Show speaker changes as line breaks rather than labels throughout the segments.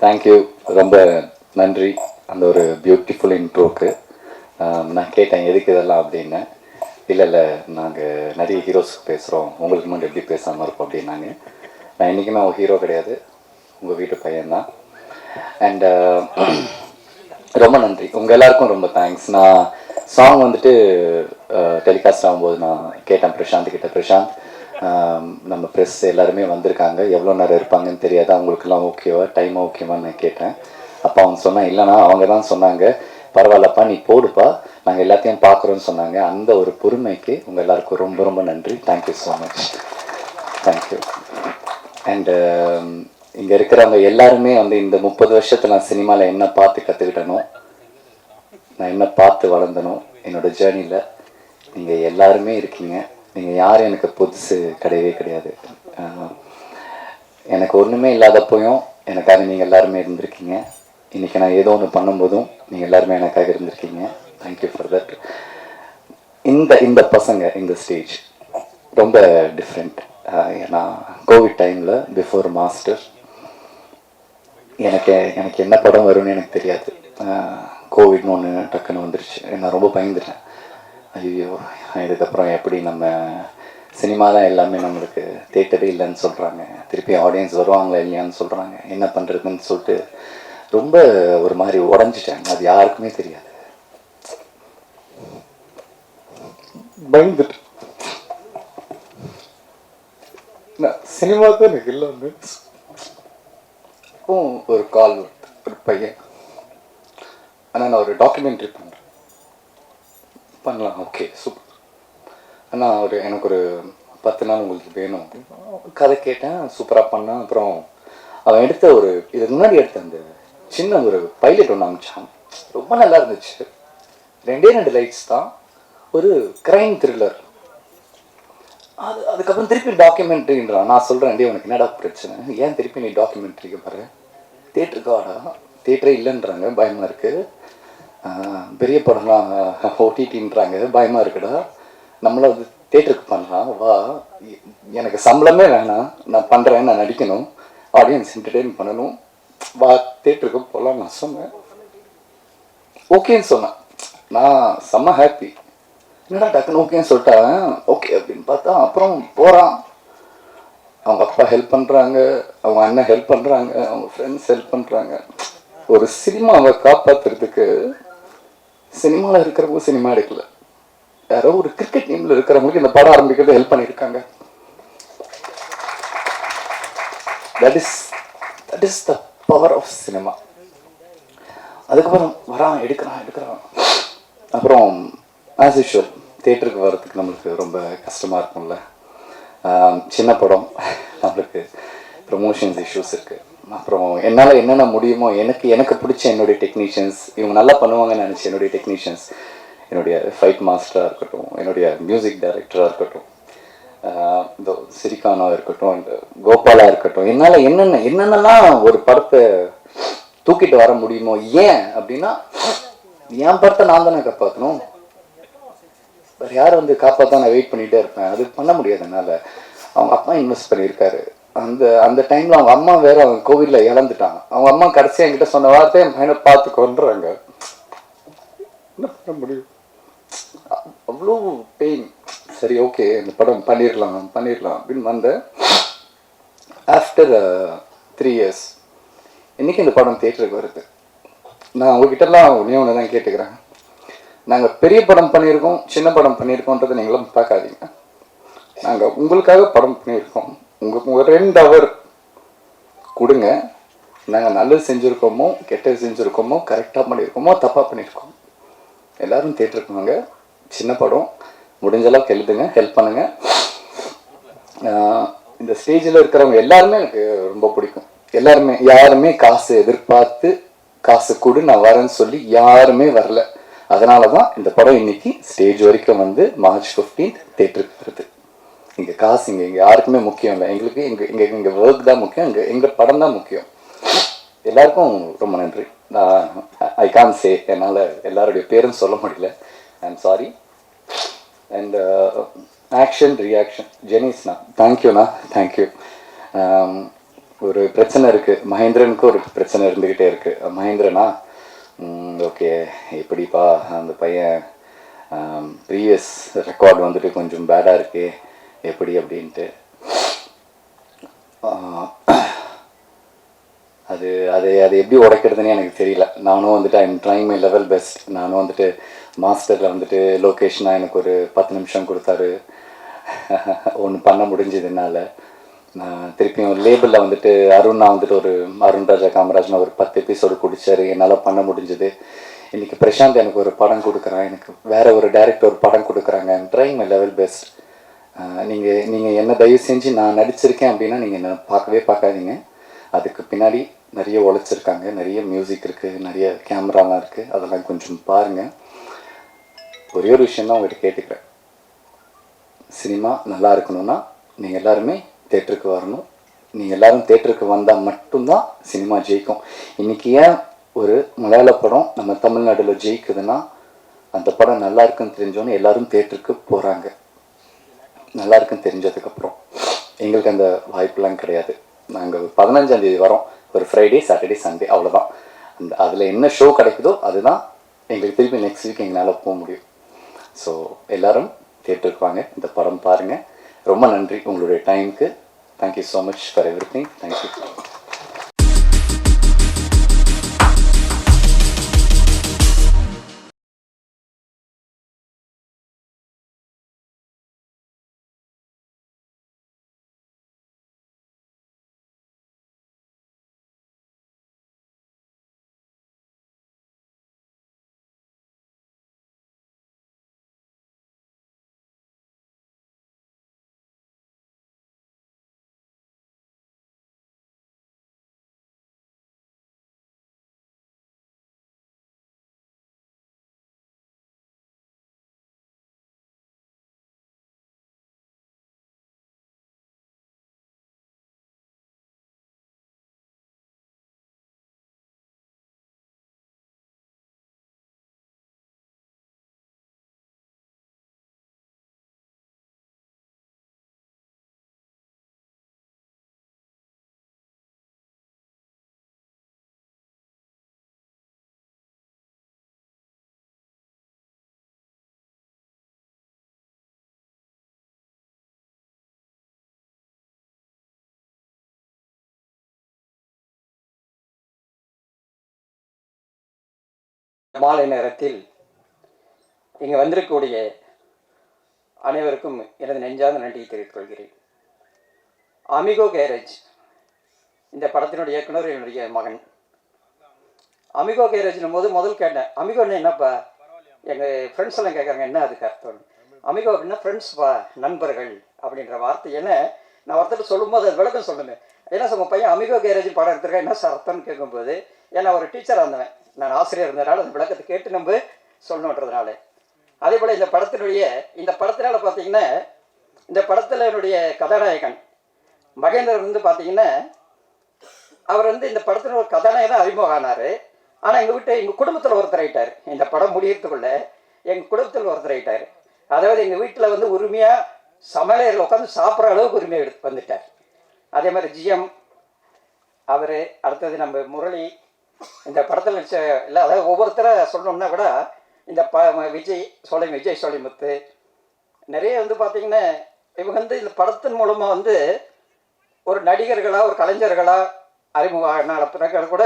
Thank you ரொம்ப நன்றி. அந்த ஒரு பியூட்டிஃபுல் இன்ட்ரோக்கு நான் கேட்டேன் எதுக்கு இதெல்லாம் அப்படின்னு. இல்லை இல்லை நாங்கள் நிறைய ஹீரோஸ் பேசுகிறோம் உங்களுக்கு முன்னாடி எப்படி பேசாமல் இருப்போம் அப்படின்னாங்க. நான் இன்றைக்குமே ஒரு ஹீரோ கிடையாது. உங்கள் வீட்டு பையன்தான். அண்ட் ரொம்ப நன்றி. உங்கள் எல்லாருக்கும் ரொம்ப தேங்க்ஸ் நான் சாங் வந்துட்டு டெலிகாஸ்ட் ஆகும்போது நான் கேட்டேன் பிரசாந்த் கிட்ட. பிரசாந்த் நம்ம ப்ரெஸ் எல்லாருமே வந்திருக்காங்க. எவ்வளோ நேரம் இருப்பாங்கன்னு தெரியாது? அவங்களுக்குலாம் ஓகேவா டைம் ஓகேவான்னு நான் கேட்டேன். அப்போ அவங்க சொன்னா இல்லைனா அவங்க தான் சொன்னாங்க. பரவாயில்லப்பா நீ போடுப்பா. நாங்கள் எல்லாத்தையும் பார்க்குறோன்னு சொன்னாங்க. அந்த ஒரு பொறுமைக்கு உங்கள் எல்லாருக்கும் ரொம்ப ரொம்ப நன்றி. Thank you so much thank you and இங்கே இருக்கிறவங்க எல்லாருமே வந்து இந்த முப்பது வருஷத்தில் நான் சினிமாவில் என்ன பார்த்து கற்றுக்கிட்டனோ நான் என்ன பார்த்து வளர்ந்தனோ என்னோட ஜேர்னியில் நீங்கள் எல்லாருமே இருக்கீங்க. நீங்கள் யாரும் எனக்கு புதுசு கிடையவே கிடையாது. எனக்கு ஒன்றுமே இல்லாதப்போயும் எனக்காக நீங்கள் எல்லாருமே இருந்திருக்கீங்க. இன்றைக்கி நான் ஏதோ ஒன்று பண்ணும்போதும் நீங்கள் எல்லாருமே எனக்காக இருந்திருக்கீங்க. தேங்க்யூ ஃபார் தட் இந்த இந்த பசங்க இந்த ஸ்டேஜ் ரொம்ப டிஃப்ரெண்ட் ஏன்னா கோவிட் டைமில் பிஃபோர் மாஸ்டர் எனக்கு எனக்கு என்ன படம் வரும்னு எனக்கு தெரியாது. கோவிட்னு ஒன்று டக்குன்னு வந்துருச்சு. நான் ரொம்ப பயந்துட்டேன். ஐயோ இதுக்கப்புறம் எப்படி நம்ம சினிமா தான் எல்லாமே நம்மளுக்கு தேட்டரே இல்லைன்னு சொல்கிறாங்க திருப்பி ஆடியன்ஸ் வருவாங்களா இல்லையான்னு சொல்கிறாங்க என்ன பண்ணுறதுன்னு சொல்லிட்டு ரொம்ப ஒரு மாதிரி உடஞ்சிட்டேன் அது யாருக்குமே தெரியாது. பயந்துட்டு சினிமா தான் எனக்கு எல்லாமே. ஒரு கால் ஒரு பையன். ஆனால் நான் ஒரு டாக்குமெண்ட்ரி பண்ணுறேன் பண்ணலாம் ஓகே சூப்பர் அண்ணா ஒரு எனக்கு ஒரு பத்து நாள் உங்களுக்கு வேணும். அப்படின்னு கதை கேட்டேன் சூப்பராக பண்ணேன். அப்புறம் அவன் எடுத்த ஒரு இதுக்கு முன்னாடி எடுத்த அந்த சின்ன ஒரு பைலட் ஒன்று அமிச்சான் ரொம்ப நல்லா இருந்துச்சு. ரெண்டே ரெண்டு லைட்ஸ் தான். ஒரு கிரைம் த்ரில்லர் அது அதுக்கப்புறம் திருப்பி டாக்குமெண்ட்ரின்றான் நான் சொல்கிறேன் டே உனக்கு என்னடா பிரச்சனை? ஏன் திருப்பி நீ டாக்குமெண்ட்ரிக்கு பாரு தேட்டருக்கு வாடா. தேட்டரே இல்லைன்றாங்க. பயமாக இருக்குது பெரிய படம்லாம் ஓடிடின்றாங்க பயமாக இருக்குடா. நம்மளும் அது தேட்டருக்கு பண்ணலாம் வா எனக்கு சம்பளமே வேணாம். நான் பண்ணுறேன் நான் நடிக்கணும். ஆடியன்ஸ் என்டர்டெயின் பண்ணணும். வா தேட்டருக்கு போகலாம் நான் சொன்னேன். ஓகேன்னு சொன்னேன். நான் செம்ம ஹாப்பி என்னடா டக்குன்னு ஓகேன்னு சொல்லிட்டேன் ஓகே அப்படின்னு பார்த்தா அப்புறம் போகிறான் அவங்க அப்பா ஹெல்ப் பண்ணுறாங்க அவங்க அண்ணன் ஹெல்ப் பண்ணுறாங்க அவங்க ஃப்ரெண்ட்ஸ் ஹெல்ப் பண்ணுறாங்க ஒரு சினிமாவை காப்பாத்துறதுக்கு சினிமாவில் இருக்கிறவங்க சினிமா எடுக்கல. யாரோ ஒரு கிரிக்கெட் டீமில் இருக்கிறவங்களுக்கு இந்த படம் ஆரம்பிக்கிறது ஹெல்ப் பண்ணியிருக்காங்க. That is that is the power of cinema அதுக்கப்புறம் வரான் எடுக்கிறான் எடுக்கிறான். அப்புறம் ஆஸ் யூஷுவல் தேட்டருக்கு வர்றதுக்கு நம்மளுக்கு ரொம்ப கஷ்டமாக இருக்கும்ல. சின்ன படம். நம்மளுக்கு ப்ரொமோஷன்ஸ் இஷ்யூஸ் இருக்குது அப்புறம் என்னால் என்னென்ன முடியுமோ எனக்கு எனக்கு பிடிச்ச என்னுடைய டெக்னீஷியன்ஸ் இவங்க நல்லா பண்ணுவாங்கன்னு நினச்சி என்னுடைய டெக்னீஷியன்ஸ் என்னுடைய ஃபைட் மாஸ்டராக இருக்கட்டும் என்னுடைய மியூசிக் டைரக்டராக இருக்கட்டும் இந்த சிரிகானா இருக்கட்டும் இந்த கோபாலா இருக்கட்டும் என்னால் என்னென்ன என்னென்னலாம் ஒரு படத்தை தூக்கிட்டு வர முடியுமோ ஏன் அப்படின்னா என் படத்தை நான் தானே காப்பாற்றணும் வேறு யார் வந்து காப்பாற்ற நான் வெயிட் பண்ணிகிட்டே இருப்பேன்? அது பண்ண முடியாது என்னால். அவங்க அப்பா இன்வெஸ்ட் பண்ணியிருக்காரு. அந்த அந்த டைமில் அவங்க அம்மா வேற அவங்க கோவிலில் இழந்துட்டாங்க. அவங்க அம்மா கடைசியாக என்கிட்ட சொன்ன வார்த்தை என் பையனை பார்த்து கொண்டுறாங்க என்ன பண்ண முடியும்? அவ்வளோ பெயின் சரி ஓகே இந்த படம் பண்ணிடலாம் பண்ணிடலாம் அப்படின்னு வந்தேன். ஆஃப்டர் த்ரீ இயர்ஸ் இன்னைக்கு இந்த படம் தேட்டருக்கு வருது. நான் உங்ககிட்டலாம் ஒன்றே ஒன்று தான் கேட்டுக்கிறேன். நாங்கள் பெரிய படம் பண்ணியிருக்கோம் சின்ன படம் பண்ணியிருக்கோன்றதை நீங்களும் பார்க்காதீங்க. நாங்கள் உங்களுக்காக படம் பண்ணியிருக்கோம். உங்களுக்கு ஒரு ரெண்டு ஹவர் கொடுங்க. நாங்கள் நல்லது செஞ்சுருக்கோமோ கெட்டது செஞ்சுருக்கோமோ கரெக்டாக பண்ணியிருக்கோமோ தப்பாக பண்ணியிருக்கோம் எல்லோரும் தேட்டருக்கு வாங்க சின்ன படம். முடிஞ்ச அளவுக்கு எழுதுங்க ஹெல்ப் பண்ணுங்க. இந்த ஸ்டேஜில் இருக்கிறவங்க எல்லாருமே எனக்கு ரொம்ப பிடிக்கும். எல்லாருமே யாருமே காசு எதிர்பார்த்து காசு கொடு நான் வரேன்னு சொல்லி யாருமே வரல. அதனால தான் இந்த படம் இன்னைக்கு ஸ்டேஜ் வரைக்கும் வந்து மார்ச் 15th தேட்டருக்கு வருது இங்கே காசு இங்கே இங்கே யாருக்குமே முக்கியம் இல்லை. எங்களுக்கு இங்கே இங்கே இங்கே ஒர்க் தான் முக்கியம் இங்கே எங்கள் படம் தான் முக்கியம். எல்லாருக்கும் ரொம்ப நன்றி. நான் ஐ கான் சே என்னால் எல்லாருடைய பேரும் சொல்ல முடியல. I am sorry and action reaction ஜெனிஸ்ண்ணா தேங்க்யூண்ணா தேங்க்யூ ஒரு பிரச்சனை இருக்குது மகேந்திரனுக்கு ஒரு பிரச்சனை இருந்துக்கிட்டே இருக்குது மகேந்திரனா? ஓகே எப்படிப்பா அந்த பையன் um, ப்ரீவியஸ் ரெக்கார்ட் வந்துட்டு கொஞ்சம் பேடாக இருக்குது எப்படி அப்படின்ட்டு. அது அது அது எப்படி உடைக்கிறதுன்னு எனக்கு தெரியல. நானும் வந்துட்டு I'm trying my level best நானும் வந்துட்டு மாஸ்டரில் வந்துட்டு லொக்கேஷனாக எனக்கு ஒரு பத்து நிமிஷம் கொடுத்தாரு. ஒன்று பண்ண முடிஞ்சது என்னால். திருப்பியும் லேபிளில் வந்துட்டு அருணா வந்துட்டு ஒரு அருண் ராஜா காமராஜன் ஒரு பத்து எபிசோடு குடிச்சாரு. என்னால் பண்ண முடிஞ்சது. இன்றைக்கி பிரசாந்த் எனக்கு ஒரு படம் கொடுக்குறான். எனக்கு வேறு ஒரு டேரக்டர் ஒரு படம் கொடுக்குறாங்க. ட்ரைங் மை லெவல் பெஸ்ட் நீங்கள் நீங்கள் என்ன தயவு செஞ்சு நான் நடிச்சிருக்கேன் அப்படின்னா நீங்கள் என்ன பார்க்கவே பார்க்காதீங்க. அதுக்கு பின்னாடி நிறைய உழைச்சிருக்காங்க நிறைய மியூசிக் இருக்குது நிறைய கேமராலாம் இருக்குது அதெல்லாம் கொஞ்சம் பாருங்கள் ஒரே ஒரு விஷயம் தான் உங்கள்கிட்ட கேட்டுக்கிறேன். சினிமா நல்லா இருக்கணும்னா நீங்கள் எல்லாருமே தேட்டருக்கு வரணும். நீங்கள் எல்லாரும் தேட்டருக்கு வந்தால் மட்டும்தான் சினிமா ஜெயிக்கும். இன்றைக்கி ஏன் ஒரு மலையாள படம் நம்ம தமிழ்நாட்டில் ஜெயிக்குதுன்னா அந்த படம் நல்லா இருக்குன்னு தெரிஞ்சோன்னே எல்லாரும் தேட்டருக்கு போகிறாங்க நல்லா இருக்குன்னு தெரிஞ்சதுக்கப்புறம் எங்களுக்கு அந்த வாய்ப்புலாம் கிடையாது. நாங்கள் பதினஞ்சாந்தேதி வரோம். ஒரு ஃப்ரைடே சாட்டர்டே சண்டே அவ்வளோதான் அந்த அதில் என்ன ஷோ கிடைக்குதோ அதுதான் எங்களுக்கு திருப்பி நெக்ஸ்ட் வீக் எங்களால் போக முடியும். ஸோ எல்லோரும் தேட்டருக்கு வாங்க. இந்த படம் பாருங்கள் ரொம்ப நன்றி உங்களுடைய டைமுக்கு thank you so much for everything thank you
மாலை நேரத்தில் இங்கே வந்திருக்கக்கூடிய அனைவருக்கும் எனது நெஞ்சார்ந்த நன்றியை தெரிவித்துக் கொள்கிறேன். அமிகோ கேரேஜ் இந்த படத்தினுடைய இயக்குனர் என்னுடைய மகன். அமிகோ கேரேஜ்னும் போது முதல் கேட்டேன் அமிகோன்னு என்னப்பா? எங்கள் ஃப்ரெண்ட்ஸ் எல்லாம் கேட்குறாங்க என்ன அதுக்கு அர்த்தம்? அமிகோ அப்படின்னா ஃப்ரெண்ட்ஸ்ப்பா நண்பர்கள் அப்படின்ற வார்த்தை. என்ன? நான் ஒருத்தர் சொல்லும்போது அது விளக்கம் சொல்லுங்க. ஏன்னா சொல்ல பையன் அமிகோ கேரேஜ் படம் எடுத்திருக்கேன் என்ன சார் அர்த்தம்னு கேட்கும்போது ஏன்னா ஒரு டீச்சராக இருந்தவன் நான் ஆசிரியர் இருந்ததுனால அந்த விளக்கத்தை கேட்டு நம்ம சொல்லணுன்றதுனால. அதே போல் இந்த படத்தினுடைய இந்த படத்தினால பார்த்தீங்கன்னா இந்த படத்தில் என்னுடைய கதாநாயகன் மகேந்திரன் வந்து பார்த்தீங்கன்னா அவர் வந்து இந்த படத்தினோட கதாநாயகன் அறிமுகம் ஆனார். ஆனால் எங்கள் வீட்டு எங்கள் குடும்பத்தில் ஒருத்தர் ஆகிட்டார் இந்த படம் முடியறதுக்குள்ள எங்கள் குடும்பத்தில் ஒருத்தர் ஆகிட்டார் அதாவது எங்கள் வீட்டில் வந்து உரிமையாக சமையலையில் உட்காந்து சாப்பிட்ற அளவுக்கு உரிமையாக எடுத்து வந்துட்டார். அதே மாதிரி ஜிஎம் அவர் அடுத்தது நம்ம முரளி இந்த படத்தில் நடிச்ச இல்லை அதாவது ஒவ்வொருத்தரை சொல்லணும்னா கூட இந்த ப விஜய் சோலை விஜய் சோலைமுத்து நிறைய வந்து பார்த்தீங்கன்னா இவங்க வந்து இந்த படத்தின் மூலமாக வந்து ஒரு நடிகர்களாக ஒரு கலைஞர்களாக அறிமுக பிறகு கூட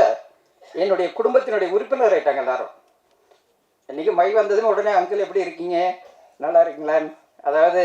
என்னுடைய குடும்பத்தினுடைய உறுப்பினர் ஆயிட்டாங்க எல்லாரும். இன்றைக்கி மை வந்ததுன்னு உடனே அங்கிள் எப்படி இருக்கீங்க? நல்லா இருக்கீங்களான்னு? அதாவது